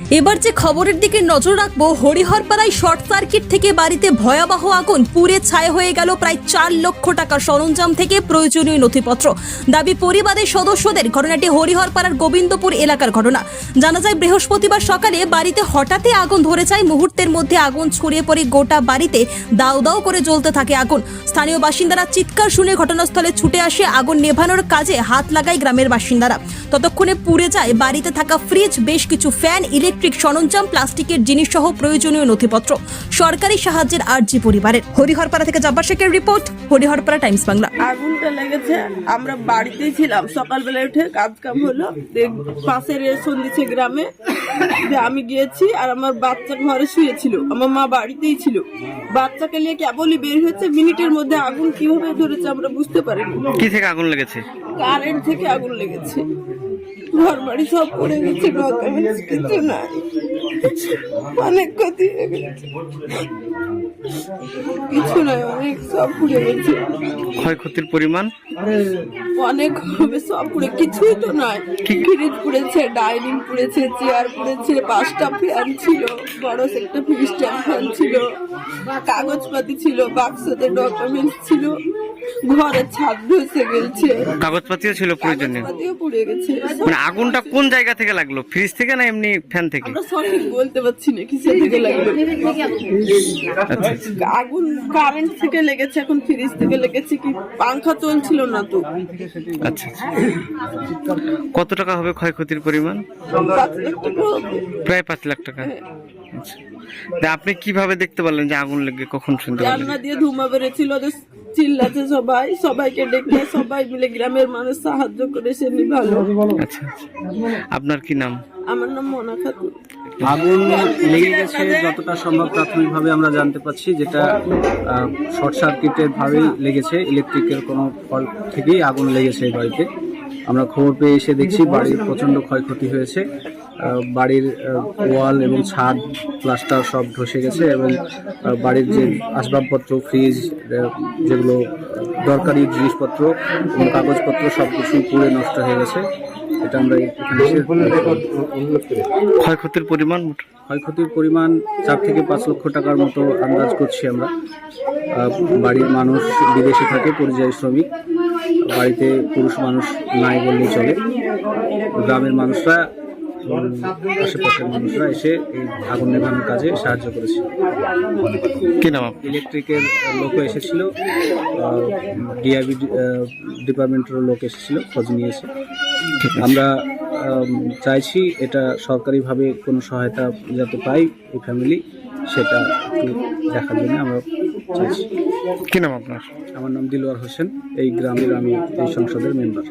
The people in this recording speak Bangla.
এবার যে খবরের দিকে নজর রাখব, হরিহরপাড়ায় শর্ট সার্কিট থেকে বাড়িতে ভয়াবহ আগুন। পুড়ে ছাই হয়ে গেল প্রায় চার লক্ষ টাকার সরঞ্জাম থেকে প্রয়োজনীয় নথিপত্র। দাবি পরিবারের সদস্যদের, ঘটনাটি হরিহরপাড়ার গোবিন্দপুর এলাকার ঘটনা। জানা যায়, বৃহস্পতিবার সকালে বাড়িতে হঠাৎই আগুন ধরে যায় মুহূর্তের মধ্যে আগুন ছড়িয়ে পড়ে গোটা বাড়িতে দাউ দাও করে জ্বলতে থাকে আগুন। স্থানীয় বাসিন্দারা চিৎকার শুনে ঘটনাস্থলে ছুটে আসে আগুন নেভানোর কাজে হাত লাগায় গ্রামের বাসিন্দারা। ততক্ষণে পুড়ে যায় বাড়িতে থাকা ফ্রিজ, বেশ কিছু ফ্যান, ইলেকট্রিক সরঞ্জাম প্লাস্টিকের জিনিস সহ প্রয়োজনীয় নথিপত্র সরকারি সাহায্যের আর্জি পরিবারের। হরিহরপাড়া থেকে জব্বার শেখের রিপোর্ট হরিহরপাড়া টাইমস বাংলা। আগুনটা লেগেছে আমরা বাড়িতেই ছিলাম। সকালবেলা উঠে কাজ কাম হলো পাশের সন্ধিছে গ্রামে আমি গিয়েছি আর আমার বাচ্চা ঘরে শুয়েছিল আমার মা বাড়িতেই ছিল। বাচ্চাকে নিয়ে কেবলই বের হয়েছে মিনিটের মধ্যে আগুন কীভাবে ধরেছে আমরা বুঝতে পারিনি। কি থেকে আগুন লেগেছে? কারেন্ট থেকে আগুন লেগেছে। ঘর বাড়ি সব পড়ে গেছে ডকুমেন্টস কিছু নাই। অনেক ক্ষতি হয়ে গেছে। কিছু নাই অনেক সব পুড়ে গেছে। ক্ষয়ক্ষতির পরিমাণ? অনেক হবে সব পুড়ে কিছুই তো নয় ফ্রিজ পুড়েছে ডাইনিং পুড়েছে চেয়ার পুড়েছে পাঁচটা ফ্যান ছিল বড় একটা ফ্রিজ ফ্যান ছিল কাগজপাতি ছিল বাক্সতে ডকুমেন্টস ছিল। ঘরের ছাদ গেছে। কাগজপাতিও ছিল প্রয়োজনীয় কাগজপাতিও পুড়ে গেছে। মানে আগুনটা কোন জায়গা থেকে লাগল? ফ্রিজ থেকে না এমনি ফ্যান থেকে? আমরা সঠিক বলতে পারছি না কিসের থেকে লাগবে আচ্ছা। আগুন কারেন্ট থেকে লেগেছে এখন ফ্রিজ থেকে লেগেছে কি? পাংখা চলছিল না তো। আচ্ছা আচ্ছা। কত টাকা হবে ক্ষয়ক্ষতির পরিমাণ। প্রায় পাঁচ লাখ টাকা। আচ্ছা। তা আপনি কীভাবে দেখতে পারলেন যে আগুন লেগে কখন শুনতে পারলেন? দিয়ে ধুমা বেড়েছিল চিল্লাছে সবাই সবাইকে ডেকে সবাই মিলে গ্রামের মানুষ সাহায্য করে সে নিভালো আচ্ছা আচ্ছা আপনার কি নাম? আমার নাম মনা খাতুন। আগুন লেগে গেছে যতটা সম্ভব প্রাথমিকভাবে আমরা জানতে পারছি যেটা শর্ট সার্কিটের ভাবেই লেগেছে ইলেকট্রিকের কোনো ফল থেকেই আগুন লেগেছে এই বাড়িতে। আমরা খবর পেয়ে এসে দেখছি বাড়ির প্রচণ্ড ক্ষয়ক্ষতি হয়েছে। বাড়ির ওয়াল এবং ছাদ প্লাস্টার সব ধসে গেছে এবং বাড়ির যে আসবাবপত্র ফ্রিজ যেগুলো দরকারি জিনিসপত্র এবং কাগজপত্র সব কিছু পুড়ে নষ্ট হয়ে গেছে। এটা আমরা ক্ষয়ক্ষতির পরিমাণ ক্ষয়ক্ষতির পরিমাণ চার থেকে পাঁচ লক্ষ টাকার মতো আন্দাজ করছি আমরা। বাড়ির মানুষ বিদেশে থাকে পরিযায়ী শ্রমিক। বাড়িতে পুরুষ মানুষ নাই বললেই চলে। গ্রামের মানুষরা আশেপাশের মানুষরা এসে এই আগুন নেভানোর কাজে সাহায্য করেছে। কি নাম? ইলেকট্রিকের লোকও এসেছিল ডিআইবি ডিপার্টমেন্টেরও লোক এসেছিল খোঁজ নিয়েছে আমরা চাইছি এটা সরকারিভাবে কোনো সহায়তা যাতে পাই এই ফ্যামিলি সেটা একটু দেখার জন্য আমরা চাইছি। কি নাম আপনার? আমার নাম দিলওয়ার হোসেন এই গ্রামের আমি এই সংসদের মেম্বার